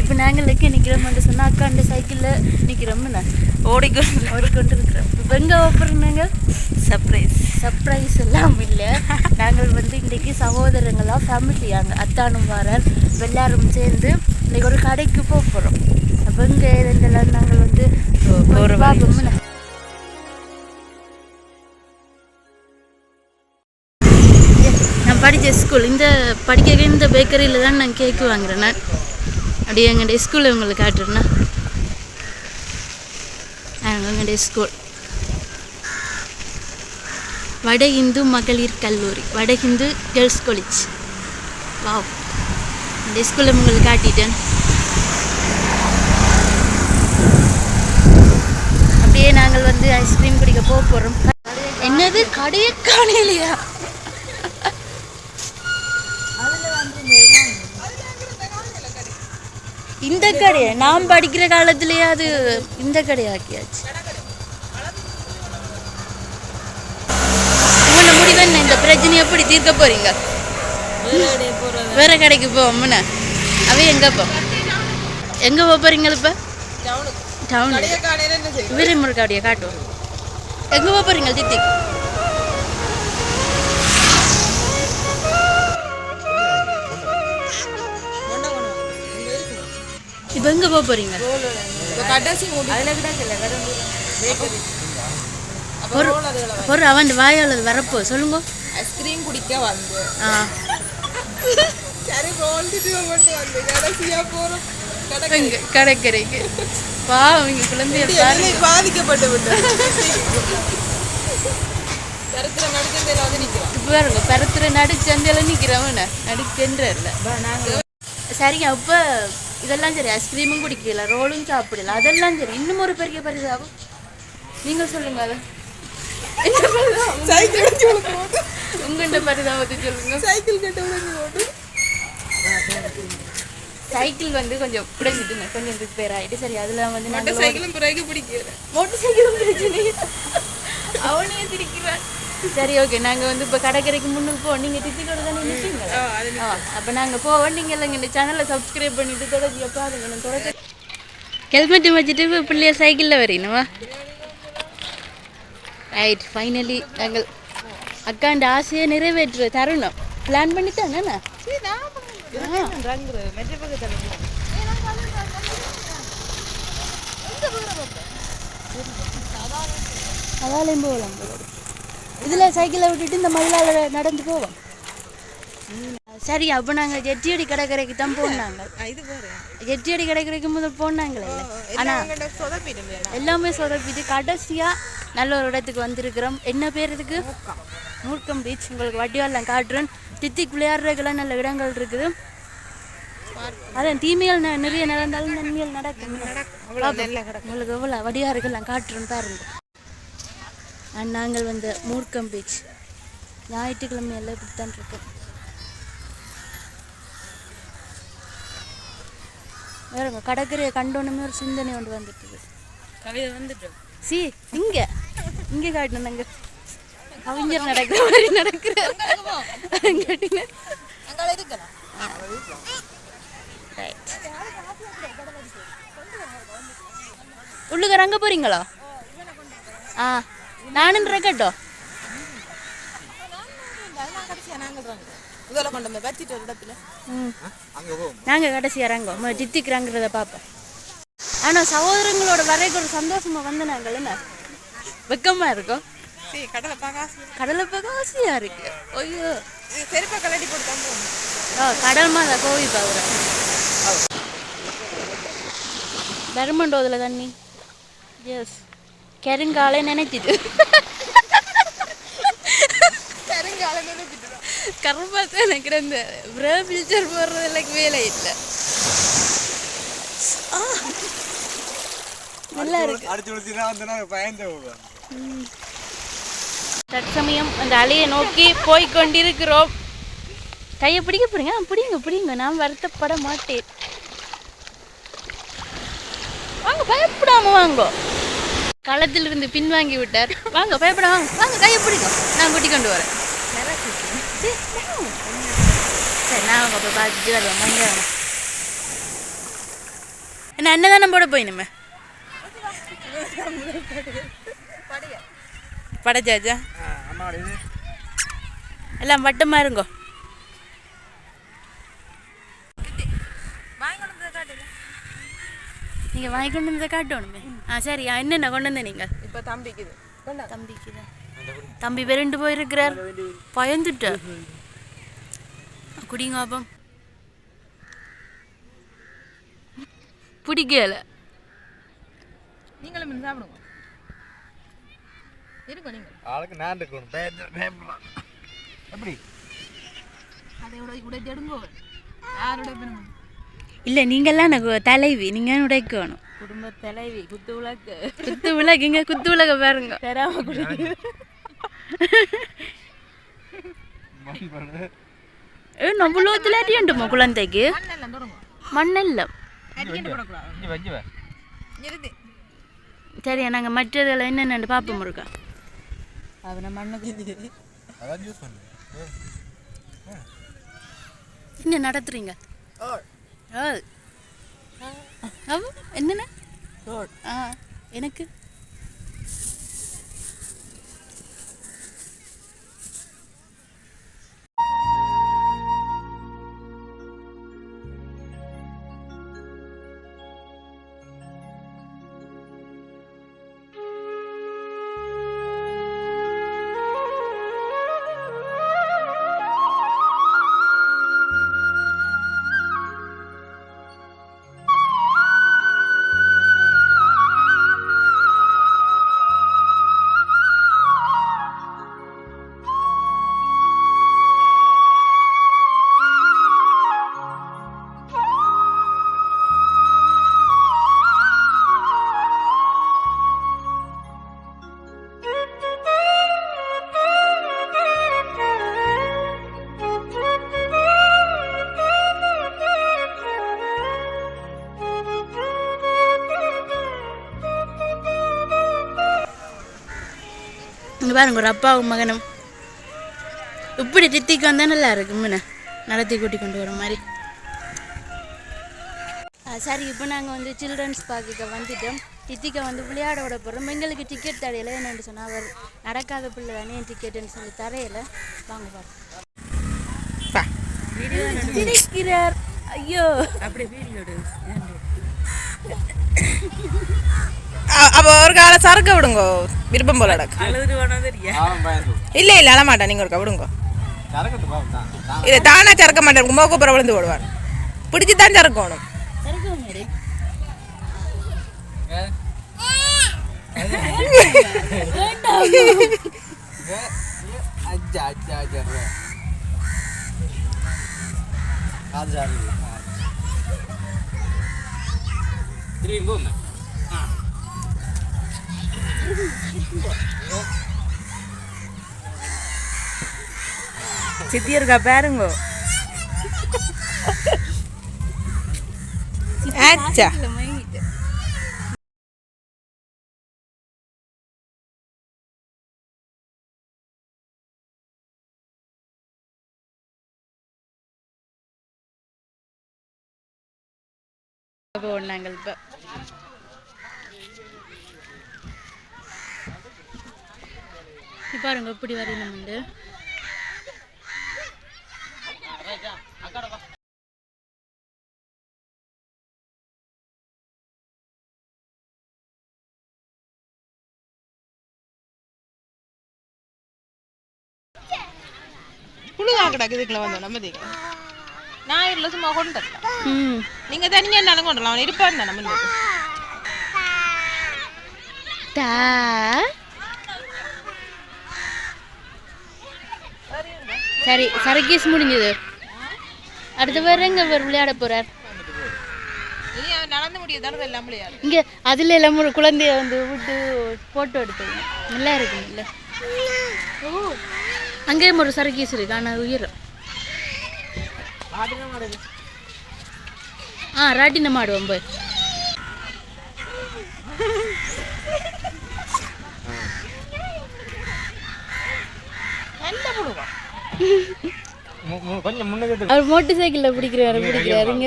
இப்போ நாங்கள் எங்கே நிற்கிறோம்னு சொன்னால் அக்காண்ட சைக்கிளில் நிற்கிறோம்னு ஓடிக்கொண்டு ஓடிக்கொண்டு இருக்கிறோம் இப்போ எங்கே ஓப்புறோம் சர்ப்ரைஸ் சர்ப்ரைஸ் எல்லாம் இல்லை. நாங்கள் வந்து இன்றைக்கி சகோதரங்களா ஃபேமிலியாங்க அத்தானும் வாரர். எல்லாரும் சேர்ந்து இன்னைக்கு ஒரு கடைக்கு போக போகிறோம் அப்போ இங்கே இதெல்லாம் நாங்கள் வந்து. நான் படித்த ஸ்கூல் இந்த படிக்க இந்த பேக்கரியில் தான் நான் கேக்கு வாங்குறேன். நான் அப்படியே எங்களுடைய ஸ்கூலில் உங்களுக்கு காட்டுறேன்னா? எங்களுடைய ஸ்கூல் வட இந்து மகளிர் கல்லூரி வட இந்து கேர்ள்ஸ் காலேஜ் வா இந்த ஸ்கூலில் உங்களுக்கு காட்டிட்டேன். அப்படியே நாங்கள் வந்து ஐஸ்கிரீம் குடிக்க போக போகிறோம் என்னது? கடையை காணையிலையா இந்த கடையை நாம் படிக்கிற காலத்திலேயே அது இந்த கடையாக்கியாச்சு. உங்களோட முடிவு என்ன? இந்த பிரச்சனை எப்படி தீர்க்க போறீங்க? வேற கடைக்கு போவோம்னு அவ எங்க போ? எங்க போக போறீங்க இப்ப? டவுன் வீரமுருக கடையை காட்டுவோம் எங்க போக போறீங்க தித்தி இப்போ எங்க போக போறீங்க? ஒரு ஒரு அவன் வாயால் வரப்போ சொல்லுங்க. ஐஸ்கிரீம் குடிக்க வந்து. ஆ. சரி வந்து. கடைசியா போறோம். இங்க கடற்கரைக்கு பாவம் இங்க குழந்தைய பாதிக்கப்பட்டு நிக்கிறோம். இப்போ பாருங்க பரத்துற நடுச்சந்தையில நிக்கிறவன நடுக்கன்றல சரிங்க அப்போ இதெல்லாம் சரி ஐஸ்கிரீமும் குடிக்கல ரோலும் சாப்பிடல அதெல்லாம் சரி இன்னும் ஒரு பெரிய பரிதாபம் நீங்க சொல்லுங்க அதை உங்கள்கிட்ட பரிதாபத்தை சொல்லுங்க சைக்கிள் கட்ட உடஞ்சி சைக்கிள் வந்து கொஞ்சம் உடைஞ்சிட்டுங்க கொஞ்சம் ரிப்பேர் ஆயிட்டு சரி அதுல வந்து மொட்டை நாங்கள் சைக்கிளும் பிறகு பிடிக்கல மோட்டர் சைக்கிளும் பிரச்சனை அவனே சிரிக்கிறான் சரி ஓகே நாங்க வந்து இப்போ கடற்கரைக்கு முன்னுக்கு போ நீங்க டித்திக்கோட தானே நிற்பீங்களா ஆ அப்போ நாங்கள் போவோம். நீங்கள் எல்லாம் இந்த சேனலை சப்ஸ்கிரைப் பண்ணிட்டு தொடர்ச்சி பாருங்க. நான் தொடர்ச்சி ஹெல்மெட் வச்சுட்டு இப்போ பிள்ளைய சைக்கிளில் வரீனுவா ரைட் ஃபைனலி நாங்கள் அக்காண்ட ஆசையை நிறைவேற்ற தருணம். பிளான் மெட்ரி பக்கத்துல அதாலையும் போகலாம் இதில் சைக்கிளை விட்டுட்டு இந்த மயிலால நடந்து போவோம். சரி அப்போ நாங்கள் ஜெட்டியடி கடற்கரைக்கு தான் போனாங்க. ஜெட்டியடி கடற்கரைக்கு முதல் போனாங்களே. ஆனால் எல்லாமே சொதப்பிட்டு கடைசியாக நல்ல ஒரு இடத்துக்கு வந்திருக்கிறோம். என்ன பேர் இதுக்கு? மூர்க்கம். பீச். உங்களுக்கு வட்டியாலாம் காட்டுறேன். தித்திக்கு விளையாடுறதுக்கெல்லாம் நல்ல இடங்கள் இருக்குது. அதான் தீமைகள் ந- நிறைய நடந்தாலும் நன்மைகள் நடக்கும். உங்களுக்கு எவ்வளோ வடிகாருக்கெல்லாம் காட்டுறேன் பாருங்க. அண்ட் நாங்கள் வந்த மூர்க்கம் பீச் ஞாயிற்றுக்கிழமை எல்லாம் இப்படித்தான் இருக்கும். வேறுங்க கடற்கரையை கண்டோன்னே ஒரு சிந்தனை ஒன்று வந்துட்டு கவிதை வந்துட்டு? சி இங்க. இங்க காட்டணும் நாங்க கவிஞர் நடக்கிற மாதிரி நடக்கிற. உள்ளுக்கு ரங்க போறீங்களா? ஆ. நானும் இருக்கட்டோ கடைசியா நாங்கள் முதல்ல கொண்டு வந்து வச்சுட்டு ஒரு இடத்துல ம். நாங்கள் கடைசி இறங்கோம் ஜித்திக்கிறாங்கிறத பார்ப்போம் ஆனால் சகோதரங்களோட வரைக்கும் ஒரு சந்தோஷமா வந்து நாங்கள் என்ன? வெக்கமா இருக்கோம். கடலை கடலை ஆசையா இருக்கு. ஐயோ. செருப்பை கலட்டி போட்டு ஆ கடல் மாதா கோவி பாக்குறேன் தர்மண்டோதில் தண்ணி. எஸ் கெருங்காலை நினைச்சிட்டு. கருங்காலம் நினைச்சிட்டு. கருப்பாத்த எனக்கு இந்த ப்ரோ ஃபில்டர் போடுறதுல வேலை இல்லை. நல்லா இருக்கு. தற்சமயம் அந்த அலையை நோக்கி போய் கொண்டிருக்கிறோம். கையை பிடிக்க போறீங்க பிடிங்க பிடிங்க. நான் வருத்தப்பட மாட்டேன். வாங்க பயப்படாம வாங்க. களத்திலிருந்து பின்வாங்கி விட்டார். வாங்க பயப்பட வாங்க வாங்க கையை பிடிக்கும் நான் கூட்டி கொண்டு வரேன். சரி, நான் அவங்க போய் பார்த்துட்டு வாங்க. என்ன அன்னதானம் போட போயினுமே படைச்சாச்சா? அம்மாவோட இது எல்லாம் வட்டமா இருங்கோ. நீங்க வாங்கி கொண்டு காட்டணுமே. ஆ சரி ஆ, என்னென்ன கொண்டு வந்த நீங்க? இப்போ தம்பிக்குது. கொண்டா. தம்பிக்கு தான் தம்பி விரண்டு போயிருக்கிறார். பயந்துட்டார் குடிங்க அப்பம் பிடிக்கல. நீங்களும் சாப்பிடுங்க. இருக்கும் நீங்கள் ஆளுக்கு நான் இருக்கணும். எப்படி? அதை உடை உடைச்சு எடுங்கோ. யாரோட பின்னும் இல்லை நீங்கள்லாம் எனக்கு தலைவி. நீங்கள் உடைக்கணும் குடும்ப தலைவி. குத்து விளக்கு. குத்து விளக்கு. இங்கே குத்து விளக்க பாருங்க. தராம குடி மண் பண்ணு ஏ நம்மளோ திலாட்டியுண்டுமா குழந்தைக்கு? மண்ணெல்லாம். சரியா நாங்கள் மற்றதில் என்னென்னு பார்ப்போம் இருக்கா அவனை மண்ணுக்கு அதான் யூஸ் பண்ணு. என்ன நடத்துறீங்க. என்னென்ன? ஆ. எனக்கு? இங்கே பாருங்க ஒரு அப்பாவும் மகனும். இப்படி தித்திக்கு வந்தால் நல்லா இருக்கும் முன்ன. நடத்தி கூட்டி கொண்டு வர மாதிரி. சரி இப்போ நாங்கள் வந்து சில்ட்ரன்ஸ் பார்க்க வந்துட்டோம். தித்திக்கா வந்து விளையாட விட போகிறோம் எங்களுக்கு டிக்கெட் தரையில என்னென்னு சொன்னால் அவர் நடக்காத பிள்ளை தானே டிக்கெட்டுன்னு சொல்லி தரையில. வாங்க பார்ப்போம் சிரிக்கிறார் ஐயோ. அப்படி வீடியோ அப்போ ஒரு காலை சறுக்க விடுங்க. விருப்பம் போல நடக்கு. அழுது வேணாம் இல்லை இல்லை அழமாட்டேன். நீங்கள் ஒருக்கா விடுங்க. சரக்கட்டு தானா சறுக்க மாட்டேன். மோக்கு விழுந்து விடுவார் பிடிச்சி தான் சறுக்கணும் திரும்பி சித்தி இருக்கா பாருங்க ஆச்சா போவோம் நாங்கள் இப்போ பாருங்க இப்படி வரையணும் புழுதா கிடக்கு இதுக்குள்ள வந்தோம் நம்ம தீங்க ஞாயிறுல சும்மா கொண்டு வரலாம் நீங்க தனியா என்னாலும் கொண்டு வரலாம் அவன் இருப்பான் தானே சரி சர்க்கீஸ் முடிஞ்சது. அடுத்த பேர் எங்க பேர் விளையாட போறார்? நடந்து முடியாது எல்லாம் விளையாடு இங்க அதுல எல்லாம் ஒரு குழந்தைய வந்து விட்டு போட்டோ எடுத்து நல்லா இருக்கு இல்ல அங்கேயும் ஒரு சர்க்கீஸ் இருக்கு. ஆனா உயிர். ஆ ராட்டினம் மாடுவோம் போய். நல்ல போடுவான் கொஞ்சம் முன்னுக்கு அவர் மோட்டர் சைக்கிளில் பிடிக்கிறாரு பிடிக்கிறாருங்க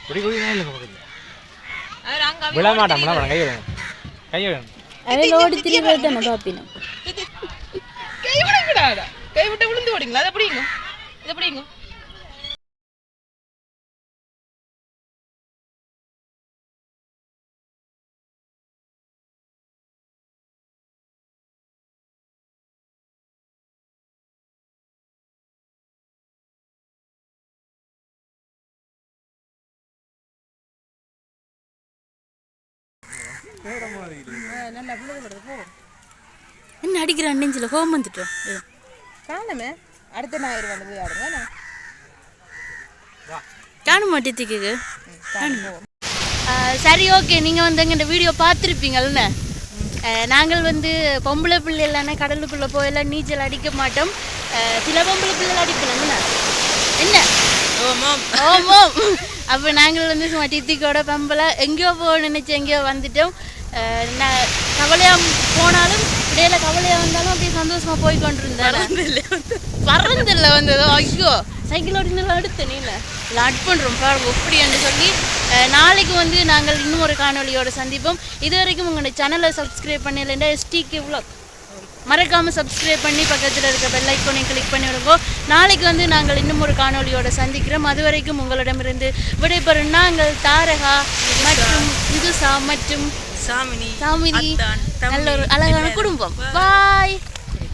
இப்படி குடி இல்லை பக்கத்துல அவர் அங்க விழ மாட்டான் விழ மாட்டான் கை ஓடி விட்டு விழுந்து ஓடிங்களா? அதை பிடிங்க இதை பிடிங்க என்ன அடிக்கிறான் நெஞ்சில்? கோவம் வந்துட்டோம் காணுமே? அடுத்த ஞாயிறு வந்து யாருங்க காணும் மாட்டேத்துக்கு சரி ஓகே. நீங்கள் வந்து எங்கள் வீடியோ பார்த்துருப்பீங்கள்ல நாங்கள் வந்து பொம்பளை பிள்ளை இல்லைன்னா கடலுக்குள்ளே போயெல்லாம் நீச்சல் அடிக்க மாட்டோம். சில பொம்பளை பிள்ளைகள் அடிக்கலாம்ல என்ன? ஓமாம் அப்போ நாங்கள் வந்து சும்மா டித்திக்கோட பம்பலை எங்கேயோ போக நினைச்சு எங்கேயோ வந்துட்டோம். கவலையாக போனாலும் இடையில கவலையாக வந்தாலும் அப்படியே சந்தோஷமா போய் கொண்டிருந்தேன் பறந்தில்ல வந்ததோ ஐயோ சைக்கிள் ஓடினாலும் அடுத்த நீல லாட் பண்ணுறோம் பாருங்க எப்படி என்று சொல்லி நாளைக்கு வந்து நாங்கள் இன்னும் ஒரு காணொளியோட சந்திப்போம். இது வரைக்கும் உங்களோட சேனலை சப்ஸ்கிரைப் பண்ணலைன்னா எஸ்டிகே vlog. மறக்காம சப்ஸ்கிரைப் பண்ணி பக்கத்தில் இருக்க பெல் ஐக்கோனையும் கிளிக் பண்ணி விடுங்க நாளைக்கு வந்து நாங்கள் இன்னும் ஒரு காணொளியோட சந்திக்கிறோம். அது வரைக்கும் உங்களிடமிருந்து விடைபெறும் நாங்கள் தாரகா மற்றும் இந்துசா மற்றும் சாமினி சாமினி நல்ல ஒரு அழகான குடும்பம். பாய்